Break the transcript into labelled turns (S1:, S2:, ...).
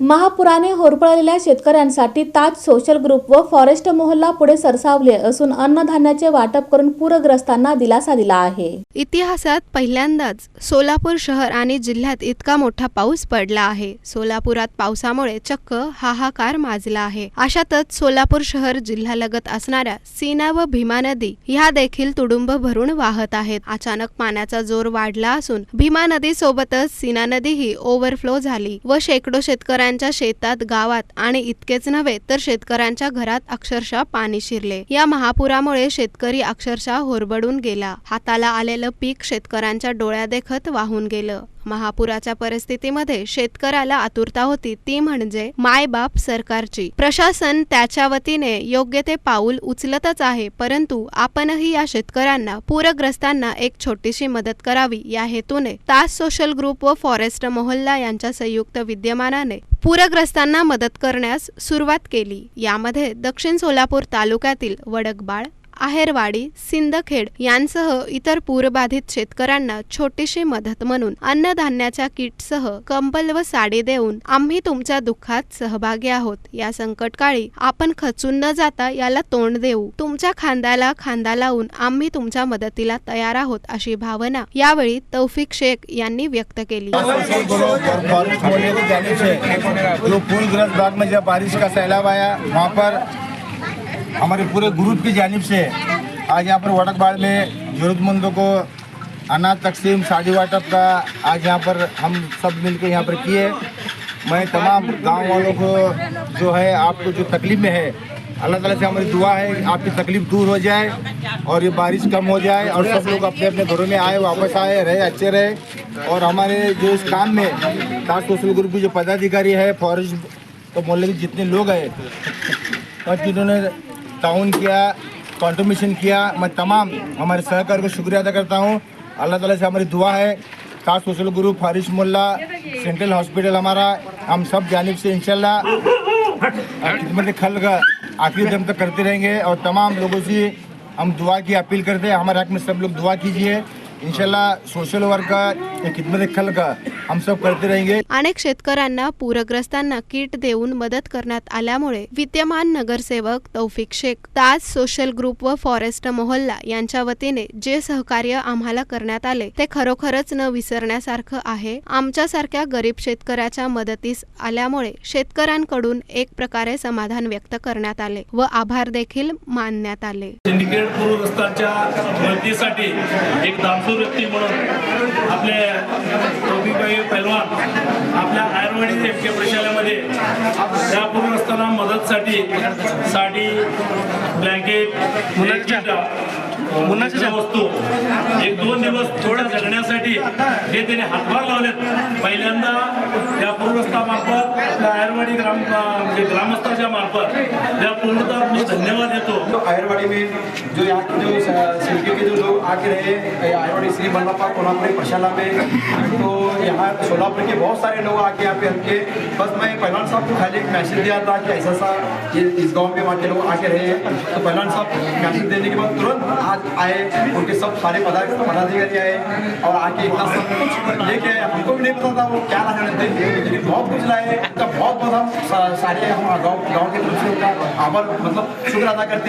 S1: महापुराने होरपळलेल्या शेतकऱ्यांसाठी Taj social group व फॉरेस्ट मोहल्ला पुढे सरसावले असून अन्नधान्याचे वाटप करून पूरग्रस्तांना दिलासा दिला आहे.
S2: इतिहासात पहिल्यांदाच सोलापूर शहर आणि जिल्ह्यात इतका मोठा पाऊस पडला आहे. सोलापुरात पावसामुळे चक्क हाहाकार माजला आहे. अशातच सोलापूर शहर जिल्ह्यालगत असणाऱ्या सीना व भीमा नदी ह्या देखील तुडुंब भरून वाहत आहेत. अचानक पाण्याचा जोर वाढला असून भीमा नदी सोबतच सीना नदीही ओव्हरफ्लो झाली व शेकडो शेतकऱ्यांच्या शेतात गावात आणि इतकेच नव्हे तर शेतकऱ्यांच्या घरात अक्षरशः पाणी शिरले. या महापुरामुळे शेतकरी अक्षरशः होरबडून गेला. हाताला आलेलं पीक शेतकऱ्यांच्या डोळ्यादेखत वाहून गेलं. महापुराच्या परिस्थितीमध्ये शेतकऱ्याला आतुरता होती. ती म्हणजे मायबाप सरकारची. प्रशासन त्याच्या वतीने योग्य ते पाऊल उचलतच आहे. परंतु आपणही या शेतकऱ्यांना पूरग्रस्तांना एक छोटीशी मदत करावी या हेतूने तास सोशल ग्रुप व फॉरेस्ट मोहल्ला यांच्या संयुक्त विद्यमानाने पूरग्रस्तांना मदत करण्यास सुरुवात केली. यामध्ये दक्षिण सोलापूर तालुक्यातील वडकबाळ आहेरवाडी सिंदखेड यांसह इतर पूरबाधित शेतकऱ्यांना छोटीशी मदत म्हणून अन्नधान्याच्या किटसह कंबल व साडी देऊन आम्ही तुमच्या दुःखात सहभागी आहोत. या संकटकाळी आपण खचून न जाता याला तोंड देऊ. तुमच्या खांद्याला खांदा लावून आम्ही तुमच्या मदतीला तयार आहोत अशी भावना यावेळी तौफिक शेख यांनी व्यक्त केली.
S3: जो म्हणजे बारिश का सैलाब आया वहाँ पर हमारे पूरे ग्रुप की जानिब से आज यहाँ पर वड़कबाड़ में जरूरतमंदों को अनाज तकसीम, साड़ी वाटप का आज यहाँ पर हम सब मिलकर यहाँ पर किए। मैं तमाम गाँव वालों को जो है, आपको जो तकलीफ़ में है, अल्लाह ताला से हमारी दुआ है आपकी तकलीफ़ दूर हो जाए और ये बारिश कम हो जाए और सब लोग अपने अपने घरों में आए, वापस आए, रहे, अच्छे रहे। और हमारे जो इस काम में ताज सोशल ग्रुप के जो पदाधिकारी है फॉरेस्ट तो मोहल्ले के जितने लोग हैं, और जिन्होंने ताउन किया कॉन्ट्रीब्यूशन किया। मैं तमाम हमारे सहकार को शुक्रिया अदा करता हूँ। अल्लाह ताला से हमारी दुआ है। खास सोशल गुरु फारिश मुल्ला सेंट्रल हॉस्पिटल हमारा। हम सब जानब से इनशाला खिदमत खल का आखिरी दम तक करते रहेंगे और तमाम लोगों से हम दुआ की अपील करते हैं। हमारे हक में सब लोग दुआ कीजिए। इंशाल्लाह सोशल वर्क का या खिदमत खल का हम सब करते रहेंगे.
S2: अनेक शेतकऱ्यांना पूरग्रस्तांना किट देऊन मदत करण्यात आल्यामुळे विद्यमान नगरसेवक तौफिक शेख ताज सोशल ग्रुप व फॉरेस्ट मोहल्ला यांच्या वतीने जे सहकार्य आम्हाला करण्यात आले ते खरोखरच न विसरण्यासारखं आहे. आमच्यासारख्या गरीब शेतकऱ्याच्या मदतीस आल्यामुळे शेतकऱ्यांकडून एक प्रकारे समाधान व्यक्त करण्यात आले व आभार देखील मानण्यात आले.
S4: सिंडिकेट पूरग्रस्तांच्या मदतीसाठी एक दामसूर व्यक्ती म्हणून आपले टोपीबाई पैलवान आपल्या आयुर्वेदिक नेमके प्रशालेमध्ये त्या पूरग्रस्तांना मदतसाठी साडी ब्लँकेट मुलाच्या वस्तू एक दोन दिवस थोडं जगण्यासाठी जे त्यांनी हातभार लावलेत. पहिल्यांदा त्या पूरग्रस्तामार्फत आयुर्वेदिक ग्राम म्हणजे ग्रामस्थांच्या मार्फत त्या पूर्णतः मी धन्यवाद देतो.
S5: तो आयरवाड़ी में जो यहाँ के जो सिल्के के जो लोग आके रहे आयरवाड़ी श्री बल्लभा कोल्हापुरी प्रशाला में तो यहाँ सोलापुर के बहुत सारे लोग आके यहाँ पे हमके बस मैं पहलवान साहब को खाली एक मैसेज दिया था कि ऐसा सा ये इस गाँव में वहाँ के लोग आके रहे हैं। तो पहलवान साहब मैसेज देने के बाद तुरंत आज आए, उनके सब सारे पदाधिकारी आए और आके इतना सब कुछ लेके हमको भी नहीं पता था वो क्या लाने थे, लेकिन बहुत कुछ लाए बहुत बहुत हम सा- हैं। हम गाँव गाँव के तरफ से उनका आभार मतलब शुक्र अदा करते हैं।